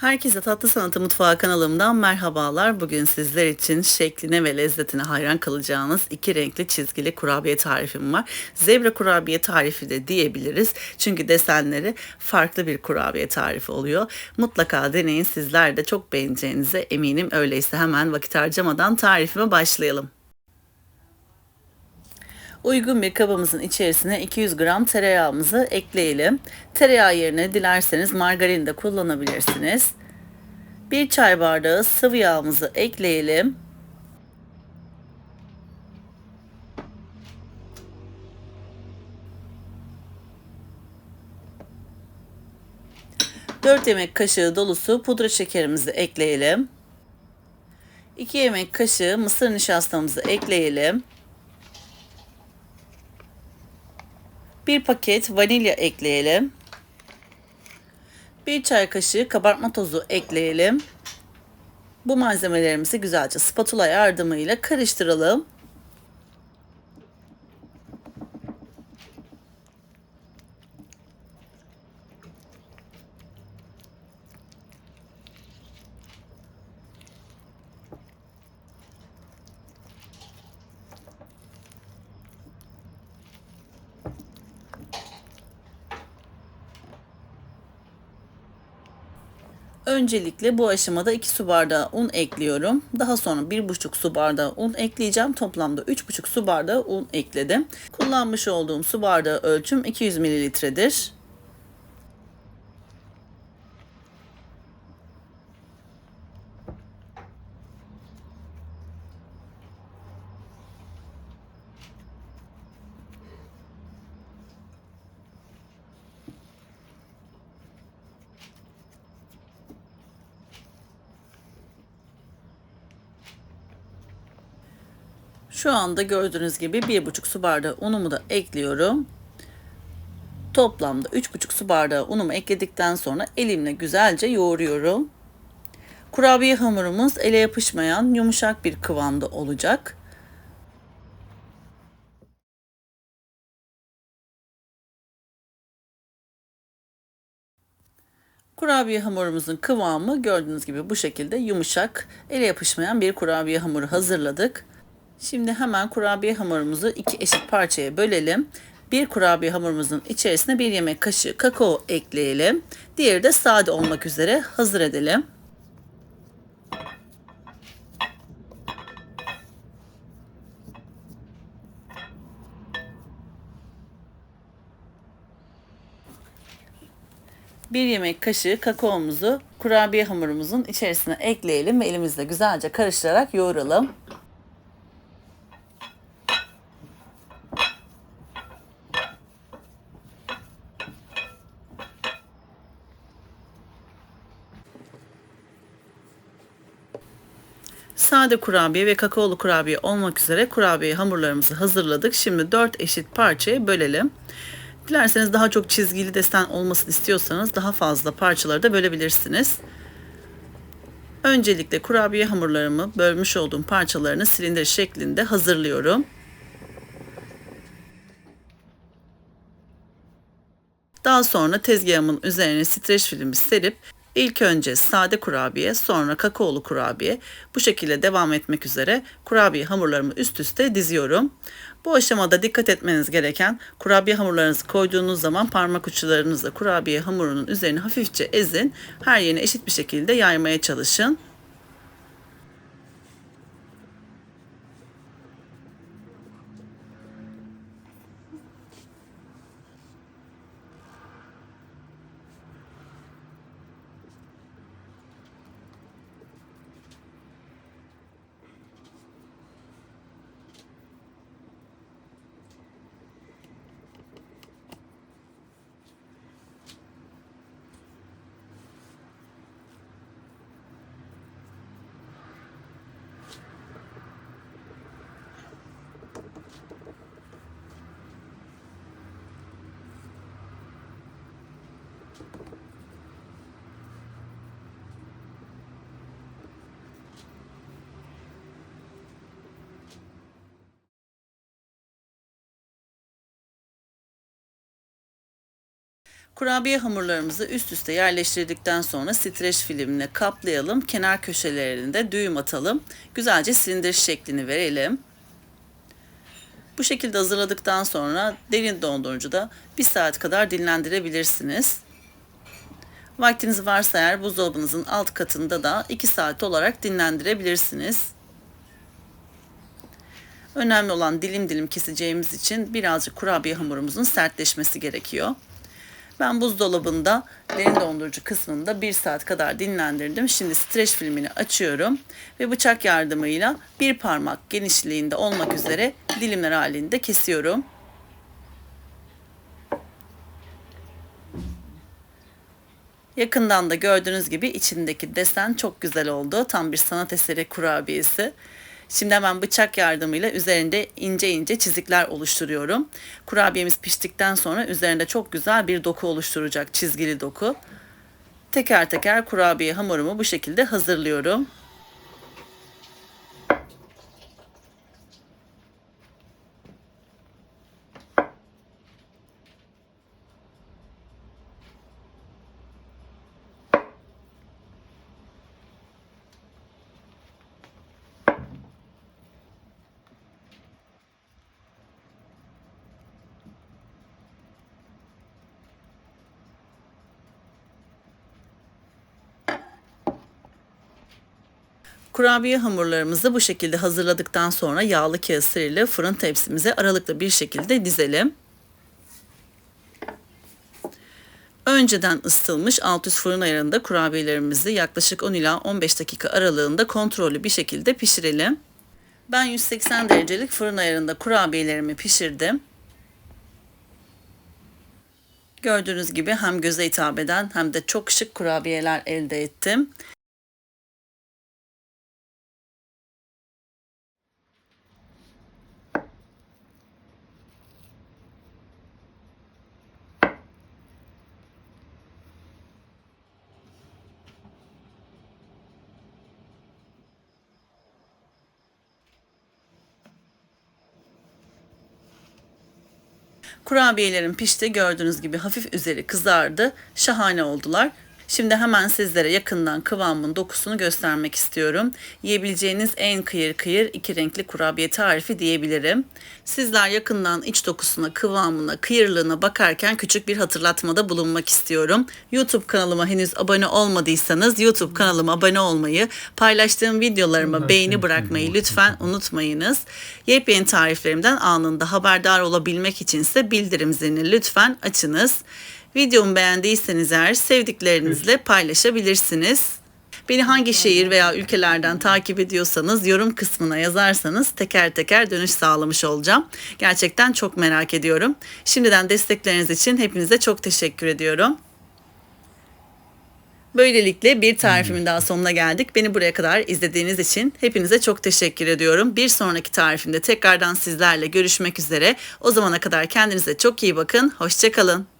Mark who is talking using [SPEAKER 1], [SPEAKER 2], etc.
[SPEAKER 1] Herkese Tatlı Sanatı Mutfağı kanalımdan merhabalar. Bugün sizler için şekline ve lezzetine hayran kalacağınız iki renkli çizgili kurabiye tarifim var. Zebra kurabiye tarifi de diyebiliriz. Çünkü desenleri farklı bir kurabiye tarifi oluyor. Mutlaka deneyin sizler de çok beğeneceğinize eminim. Öyleyse hemen vakit harcamadan tarifime başlayalım. Uygun bir kabımızın içerisine 200 gram tereyağımızı ekleyelim. Tereyağı yerine dilerseniz margarin de kullanabilirsiniz. Bir çay bardağı sıvı yağımızı ekleyelim. Dört yemek kaşığı dolusu pudra şekerimizi ekleyelim. 2 yemek kaşığı mısır nişastamızı ekleyelim. 1 paket vanilya ekleyelim. 1 çay kaşığı kabartma tozu ekleyelim. Bu malzemelerimizi güzelce spatula yardımıyla karıştıralım. Öncelikle bu aşamada 2 su bardağı un ekliyorum. Daha sonra 1,5 su bardağı un ekleyeceğim. Toplamda 3,5 su bardağı un ekledim. Kullanmış olduğum su bardağı ölçüm 200 mililitredir. Şu anda gördüğünüz gibi 1,5 su bardağı unumu da ekliyorum. Toplamda 3,5 su bardağı unumu ekledikten sonra elimle güzelce yoğuruyorum. Kurabiye hamurumuz ele yapışmayan yumuşak bir kıvamda olacak. Kurabiye hamurumuzun kıvamı gördüğünüz gibi bu şekilde yumuşak, ele yapışmayan bir kurabiye hamuru hazırladık. Şimdi hemen kurabiye hamurumuzu iki eşit parçaya bölelim. Bir kurabiye hamurumuzun içerisine bir yemek kaşığı kakao ekleyelim. Diğeri de sade olmak üzere hazır edelim. Bir yemek kaşığı kakaomuzu kurabiye hamurumuzun içerisine ekleyelim ve elimizle güzelce karıştırarak yoğuralım. Sade kurabiye ve kakaolu kurabiye olmak üzere kurabiye hamurlarımızı hazırladık. Şimdi 4 eşit parçaya bölelim. Dilerseniz daha çok çizgili desen olmasını istiyorsanız daha fazla parçaları da bölebilirsiniz. Öncelikle kurabiye hamurlarımı bölmüş olduğum parçalarını silindir şeklinde hazırlıyorum. Daha sonra tezgahımın üzerine streç filmi serip İlk önce sade kurabiye, sonra kakaolu kurabiye. Bu şekilde devam etmek üzere kurabiye hamurlarımı üst üste diziyorum. Bu aşamada dikkat etmeniz gereken kurabiye hamurlarınızı koyduğunuz zaman parmak uçlarınızla kurabiye hamurunun üzerine hafifçe ezin. Her yerine eşit bir şekilde yaymaya çalışın. Kurabiye hamurlarımızı üst üste yerleştirdikten sonra streç filmle kaplayalım. Kenar köşelerinde düğüm atalım. Güzelce silindir şeklini verelim. Bu şekilde hazırladıktan sonra derin dondurucuda 1 saat kadar dinlendirebilirsiniz. Vaktiniz varsa eğer buzdolabınızın alt katında da 2 saat olarak dinlendirebilirsiniz. Önemli olan dilim dilim keseceğimiz için birazcık kurabiye hamurumuzun sertleşmesi gerekiyor. Ben buzdolabında derin dondurucu kısmında 1 saat kadar dinlendirdim. Şimdi streç filmini açıyorum ve bıçak yardımıyla bir parmak genişliğinde olmak üzere dilimler halinde kesiyorum. Yakından da gördüğünüz gibi içindeki desen çok güzel oldu. Tam bir sanat eseri kurabiyesi. Şimdi hemen bıçak yardımıyla üzerinde ince ince çizikler oluşturuyorum. Kurabiyemiz piştikten sonra üzerinde çok güzel bir doku oluşturacak çizgili doku. Teker teker kurabiye hamurumu bu şekilde hazırlıyorum. Kurabiye hamurlarımızı bu şekilde hazırladıktan sonra yağlı kağıt seriyle fırın tepsimize aralıklı bir şekilde dizelim. Önceden ısıtılmış alt üst fırın ayarında kurabiyelerimizi yaklaşık 10 ila 15 dakika aralığında kontrollü bir şekilde pişirelim. Ben 180 derecelik fırın ayarında kurabiyelerimi pişirdim. Gördüğünüz gibi hem göze hitap eden hem de çok şık kurabiyeler elde ettim. Kurabiyelerim pişti. Gördüğünüz gibi hafif üzeri kızardı. Şahane oldular. Şimdi hemen sizlere yakından kıvamın dokusunu göstermek istiyorum. Yiyebileceğiniz en kıyır kıyır iki renkli kurabiye tarifi diyebilirim. Sizler yakından iç dokusuna, kıvamına, kıyırlığına bakarken küçük bir hatırlatmada bulunmak istiyorum. YouTube kanalıma henüz abone olmadıysanız YouTube kanalıma abone olmayı, paylaştığım videolarıma beğeni bırakmayı lütfen unutmayınız. Yepyeni tariflerimden anında haberdar olabilmek içinse bildirim zilini lütfen açınız. Videomu beğendiyseniz eğer sevdiklerinizle paylaşabilirsiniz. Beni hangi şehir veya ülkelerden takip ediyorsanız yorum kısmına yazarsanız teker teker dönüş sağlamış olacağım. Gerçekten çok merak ediyorum. Şimdiden destekleriniz için hepinize çok teşekkür ediyorum. Böylelikle bir tarifimin daha sonuna geldik. Beni buraya kadar izlediğiniz için hepinize çok teşekkür ediyorum. Bir sonraki tarifimde tekrardan sizlerle görüşmek üzere. O zamana kadar kendinize çok iyi bakın. Hoşçakalın.